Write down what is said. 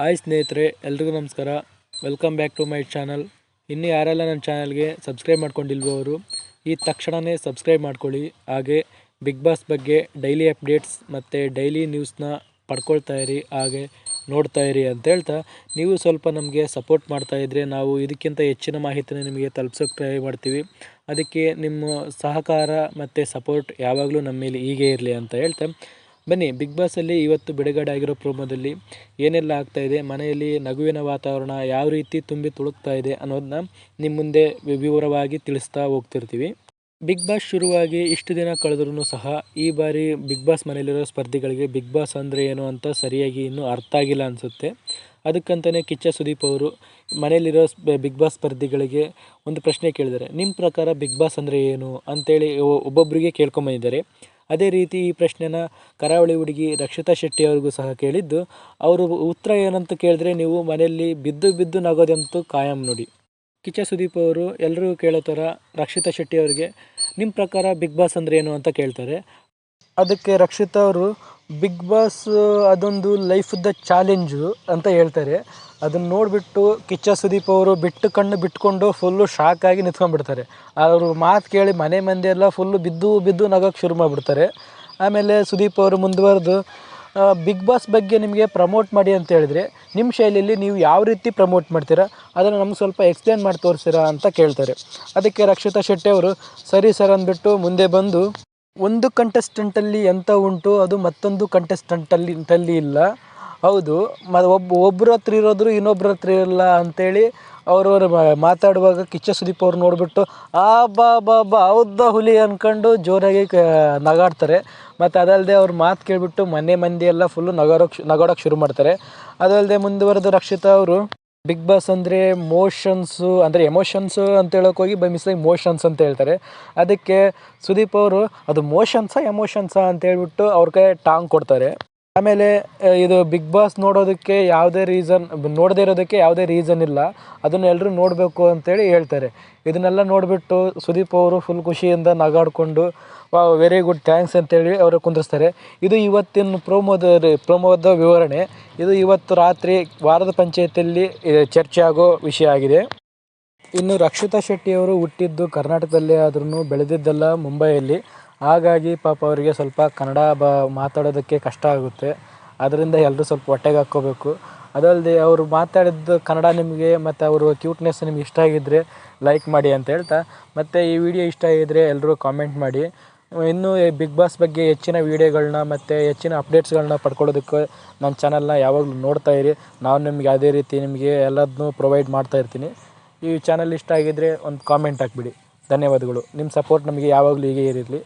Hi ಸ್ನೇಹಿತರೆ, ಎಲ್ರಿಗೂ ನಮಸ್ಕಾರ. Welcome back to my channel ಇನ್ನೂ ಯಾರೆಲ್ಲ ನನ್ನ ಚಾನಲ್ಗೆ ಸಬ್ಸ್ಕ್ರೈಬ್ ಮಾಡ್ಕೊಂಡಿಲ್ವೋ ಅವರು, ಈ ತಕ್ಷಣವೇ ಸಬ್ಸ್ಕ್ರೈಬ್ ಮಾಡ್ಕೊಳ್ಳಿ. ಹಾಗೆ ಬಿಗ್ ಬಾಸ್ ಬಗ್ಗೆ ಡೈಲಿ ಅಪ್ಡೇಟ್ಸ್ ಮತ್ತು ಡೈಲಿ ನ್ಯೂಸ್ನ ಪಡ್ಕೊಳ್ತಾ ಇರಿ, ಹಾಗೆ ನೋಡ್ತಾ ಇರಿ ಅಂತ ಹೇಳ್ತಾ, ನೀವು ಸ್ವಲ್ಪ ನಮಗೆ ಸಪೋರ್ಟ್ ಮಾಡ್ತಾ ಇದ್ದರೆ ನಾವು ಇದಕ್ಕಿಂತ ಹೆಚ್ಚಿನ ಮಾಹಿತಿನ ನಿಮಗೆ ತಲುಪ್ಸೋಕೆ ಟ್ರೈ ಮಾಡ್ತೀವಿ. ಅದಕ್ಕೆ ನಿಮ್ಮ ಸಹಕಾರ ಮತ್ತು ಸಪೋರ್ಟ್ ಯಾವಾಗಲೂ ನಮ್ಮ ಮೇಲೆ ಹೀಗೆ ಇರಲಿ ಅಂತ ಹೇಳ್ತಾ ಬನ್ನಿ ಬಿಗ್ ಬಾಸಲ್ಲಿ ಇವತ್ತು ಬಿಡುಗಡೆ ಆಗಿರೋ ಪ್ರೋಮೋದಲ್ಲಿ ಏನೆಲ್ಲ ಆಗ್ತಾ ಇದೆ, ಮನೆಯಲ್ಲಿ ನಗುವಿನ ವಾತಾವರಣ ಯಾವ ರೀತಿ ತುಂಬಿ ತುಳುಕ್ತಾ ಇದೆ ಅನ್ನೋದನ್ನ ನಿಮ್ಮ ಮುಂದೆ ವಿವರವಾಗಿ ತಿಳಿಸ್ತಾ ಹೋಗ್ತಿರ್ತೀವಿ. ಬಿಗ್ ಬಾಸ್ ಶುರುವಾಗಿ ಇಷ್ಟು ದಿನ ಕಳೆದ್ರೂ ಸಹ ಈ ಬಾರಿ ಬಿಗ್ ಬಾಸ್ ಮನೆಯಲ್ಲಿರೋ ಸ್ಪರ್ಧಿಗಳಿಗೆ ಬಿಗ್ ಬಾಸ್ ಅಂದರೆ ಏನು ಅಂತ ಸರಿಯಾಗಿ ಇನ್ನೂ ಅರ್ಥ ಆಗಿಲ್ಲ ಅನಿಸುತ್ತೆ. ಅದಕ್ಕಂತಲೇ ಕಿಚ್ಚ ಸುದೀಪ್ ಅವರು ಮನೆಯಲ್ಲಿರೋ ಬಿಗ್ ಬಾಸ್ ಸ್ಪರ್ಧಿಗಳಿಗೆ ಒಂದು ಪ್ರಶ್ನೆ ಕೇಳಿದ್ದಾರೆ. ನಿಮ್ಮ ಪ್ರಕಾರ ಬಿಗ್ ಬಾಸ್ ಅಂದರೆ ಏನು ಅಂತೇಳಿ ಒಬ್ಬೊಬ್ಬರಿಗೆ ಕೇಳ್ಕೊಂಬಂದಿದ್ದಾರೆ ಅದೇ ರೀತಿ ಈ ಪ್ರಶ್ನೆನ ಕರಾವಳಿ ಹುಡುಗಿ ರಕ್ಷಿತಾ ಶೆಟ್ಟಿ ಅವ್ರಿಗೂ ಸಹ ಕೇಳಿದ್ದು, ಅವರು ಉತ್ತರ ಏನಂತ ಕೇಳಿದ್ರೆ ನೀವು ಮನೆಯಲ್ಲಿ ಬಿದ್ದು ಬಿದ್ದು ನಗೋದಂತೂ ಕಾಯಂ ನುಡಿ. ಕಿಚ್ಚ ಸುದೀಪ್ ಅವರು ಎಲ್ಲರಿಗೂ ಕೇಳೋ ಥರ ರಕ್ಷಿತಾ ಶೆಟ್ಟಿ ಅವರಿಗೆ ನಿಮ್ಮ ಪ್ರಕಾರ ಬಿಗ್ ಬಾಸ್ ಅಂದರೆ ಏನು? ಅಂತ ಕೇಳ್ತಾರೆ. ಅದಕ್ಕೆ ರಕ್ಷಿತಾ ಅವರು ಬಿಗ್ ಬಾಸ್ ಅದೊಂದು ಲೈಫದ ಚಾಲೆಂಜು ಅಂತ ಹೇಳ್ತಾರೆ. ಅದನ್ನು ನೋಡಿಬಿಟ್ಟು ಕಿಚ್ಚ ಸುದೀಪ್ ಅವರು ಬಿಟ್ಟು ಕಣ್ಣು ಬಿಟ್ಕೊಂಡು ಫುಲ್ಲು ಶಾಕ್ ಆಗಿ ನಿಂತ್ಕೊಂಡ್ಬಿಡ್ತಾರೆ. ಅವರು ಮಾತು ಕೇಳಿ ಮನೆ ಮಂದಿ ಎಲ್ಲ ಫುಲ್ಲು ಬಿದ್ದು ಬಿದ್ದು ನಗೋಕ್ಕೆ ಶುರು ಮಾಡಿಬಿಡ್ತಾರೆ. ಆಮೇಲೆ ಸುದೀಪ್ ಅವರು ಮುಂದುವರೆದು ಬಿಗ್ ಬಾಸ್ ಬಗ್ಗೆ ನಿಮಗೆ ಪ್ರಮೋಟ್ ಮಾಡಿ ಅಂತ ಹೇಳಿದ್ರೆ ನಿಮ್ಮ ಶೈಲಿಯಲ್ಲಿ ನೀವು ಯಾವ ರೀತಿ ಪ್ರಮೋಟ್ ಮಾಡ್ತೀರಾ? ಅದನ್ನು ನಮ್ಗೆ ಸ್ವಲ್ಪ ಎಕ್ಸ್ಪ್ಲೇನ್ ಮಾಡಿ ತೋರಿಸ್ತೀರಾ ಅಂತ ಕೇಳ್ತಾರೆ. ಅದಕ್ಕೆ ರಕ್ಷಿತಾ ಶೆಟ್ಟಿ ಅವರು, ಸರಿ ಸರ್ ಅಂದ್ಬಿಟ್ಟು ಮುಂದೆ ಬಂದು ಒಂದು ಕಂಟೆಸ್ಟೆಂಟಲ್ಲಿ ಎಂಥ ಉಂಟು, ಅದು ಮತ್ತೊಂದು ಕಂಟೆಸ್ಟೆಂಟಲ್ಲಿ ಅಲ್ಲಿ ಇಲ್ಲ. ಹೌದು, ಮ ಒಬ್ಬ ಒಬ್ಬರ ಹತ್ರ ಇರೋದ್ರು ಇನ್ನೊಬ್ರ ಹತ್ರ ಇರಲ್ಲ ಅಂತೇಳಿ ಅವ್ರವ್ರು ಮಾತಾಡುವಾಗ ಕಿಚ್ಚ ಸುದೀಪ್ ಅವ್ರು ನೋಡಿಬಿಟ್ಟು, ಆ, ಬಾ ಬಾ ಬಾ ಹೌದಾ ಹುಲಿ ಅಂದ್ಕೊಂಡು ಜೋರಾಗಿ ಕ ನಗಾಡ್ತಾರೆ. ಮತ್ತು ಅದಲ್ಲದೆ ಅವ್ರ ಮಾತು ಕೇಳಿಬಿಟ್ಟು ಮನೆ ಮಂದಿ ಎಲ್ಲ ಫುಲ್ಲು ನಗಾಡೋಕ್ಕೆ ನಗಾಡೋಕ್ಕೆ ಶುರು ಮಾಡ್ತಾರೆ. ಅದಲ್ಲದೆ ಮುಂದುವರೆದು ರಕ್ಷಿತಾ ಅವರು ಬಿಗ್ ಬಾಸ್ ಅಂದರೆ ಮೋಷನ್ಸು ಅಂದರೆ ಎಮೋಷನ್ಸು ಅಂತ ಹೇಳೋಕೆ ಹೋಗಿ ಬೈ ಮಿಸ್ಟೇಕ್ ಮೋಷನ್ಸ್ ಅಂತ ಹೇಳ್ತಾರೆ. ಅದಕ್ಕೆ ಸುದೀಪ್ ಅವರು, ಅದು ಮೋಷನ್ಸಾ ಎಮೋಷನ್ಸಾ ಅಂತ ಹೇಳ್ಬಿಟ್ಟು ಅವ್ರ ಕೈ ಟಾಂಗ್ ಕೊಡ್ತಾರೆ. ಆಮೇಲೆ ಇದು ಬಿಗ್ ಬಾಸ್ ನೋಡೋದಕ್ಕೆ ಯಾವುದೇ ರೀಸನ್ ನೋಡದೇ ಇರೋದಕ್ಕೆ ಯಾವುದೇ ರೀಸನ್ ಇಲ್ಲ. ಅದನ್ನು ಎಲ್ಲರೂ ನೋಡಬೇಕು ಅಂತೇಳಿ ಹೇಳ್ತಾರೆ. ಇದನ್ನೆಲ್ಲ ನೋಡಿಬಿಟ್ಟು ಸುದೀಪ್ ಅವರು ಫುಲ್ ಖುಷಿಯಿಂದ ನಗಾಡಿಕೊಂಡು ವೆರಿ ಗುಡ್ ಥ್ಯಾಂಕ್ಸ್ ಅಂತೇಳಿ ಅವರು ಕುಂದಿರ್ಸ್ತಾರೆ. ಇದು ಇವತ್ತಿನ ಪ್ರೋಮೋದ ಪ್ರೋಮೋದ ವಿವರಣೆ. ಇದು ಇವತ್ತು ರಾತ್ರಿ ವಾರದ ಪಂಚಾಯತಿಯಲ್ಲಿ ಚರ್ಚೆ ಆಗೋ ವಿಷಯ ಆಗಿದೆ. ಇನ್ನು ರಕ್ಷಿತಾ ಶೆಟ್ಟಿ ಅವರು ಹುಟ್ಟಿದ್ದು ಕರ್ನಾಟಕದಲ್ಲೇ ಆದ್ರೂ ಬೆಳೆದಿದ್ದೆಲ್ಲ ಮುಂಬೈಯಲ್ಲಿ. ಹಾಗಾಗಿ ಪಾಪ ಅವರಿಗೆ ಸ್ವಲ್ಪ ಕನ್ನಡ ಬ, ಮಾತಾಡೋದಕ್ಕೆ ಕಷ್ಟ ಆಗುತ್ತೆ. ಅದರಿಂದ ಎಲ್ಲರೂ ಸ್ವಲ್ಪ ಹೊಟ್ಟೆಗೆ ಹಾಕ್ಕೋಬೇಕು. ಅದಲ್ಲದೆ ಅವರು ಮಾತಾಡಿದ್ದು ಕನ್ನಡ ನಿಮಗೆ, ಮತ್ತು ಅವರು ಕ್ಯೂಟ್ನೆಸ್ ನಿಮ್ಗೆ ಇಷ್ಟ ಆಗಿದ್ದರೆ ಲೈಕ್ ಮಾಡಿ ಅಂತ ಹೇಳ್ತಾ. ಮತ್ತು ಈ ವಿಡಿಯೋ ಇಷ್ಟ ಆಗಿದ್ದರೆ ಎಲ್ಲರೂ ಕಾಮೆಂಟ್ ಮಾಡಿ. ಇನ್ನೂ ಬಿಗ್ ಬಾಸ್ ಬಗ್ಗೆ ಹೆಚ್ಚಿನ ವೀಡಿಯೋಗಳನ್ನ ಮತ್ತು ಹೆಚ್ಚಿನ ಅಪ್ಡೇಟ್ಸ್ಗಳನ್ನ ಪಡ್ಕೊಳ್ಳೋದಕ್ಕೆ ನನ್ನ ಚಾನಲ್ನ ಯಾವಾಗಲೂ ನೋಡ್ತಾ ಇರಿ. ನಾನು ನಿಮ್ಗೆ ಯಾವುದೇ ರೀತಿ ನಿಮಗೆ ಎಲ್ಲದನ್ನೂ ಪ್ರೊವೈಡ್ ಮಾಡ್ತಾ ಇರ್ತೀನಿ. ಈ ಚಾನಲ್ ಇಷ್ಟ ಆಗಿದ್ದರೆ ಒಂದು ಕಾಮೆಂಟ್ ಹಾಕ್ಬಿಡಿ. ಧನ್ಯವಾದಗಳು. ನಿಮ್ಮ ಸಪೋರ್ಟ್ ನಮಗೆ ಯಾವಾಗಲೂ ಹೀಗೆ ಇರಲಿ.